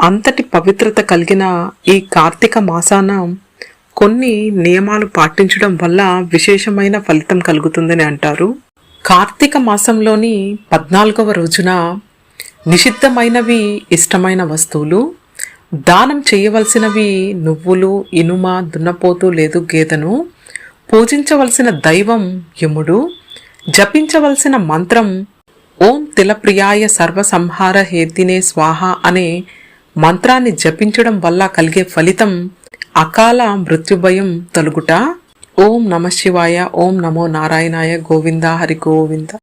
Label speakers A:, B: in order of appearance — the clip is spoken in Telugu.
A: అంతటి పవిత్రత కలిగిన ఈ కార్తీక మాసాన కొన్ని నియమాలు పాటించడం వల్ల విశేషమైన ఫలితం కలుగుతుందని అంటారు. కార్తీక మాసంలోని పద్నాలుగవ రోజున నిషిద్ధమైనవి ఇష్టమైన వస్తువులు దానం చేయవలసినవి నువ్వులు ఇనుమ దున్నపోతు లేదు గేదెను పూజించవలసిన దైవం యముడు జపించవలసిన మంత్రం ఓం తిలప్రియాయ సర్వసంహార హేతినే స్వాహ అనే మంత్రాన్ని జపించడం వల్ల కలిగే ఫలితం అకాల మృత్యుభయం తొలుగుట. ఓం నమ శివాయ ఓం నమో నారాయణాయ గోవింద హరి గోవింద.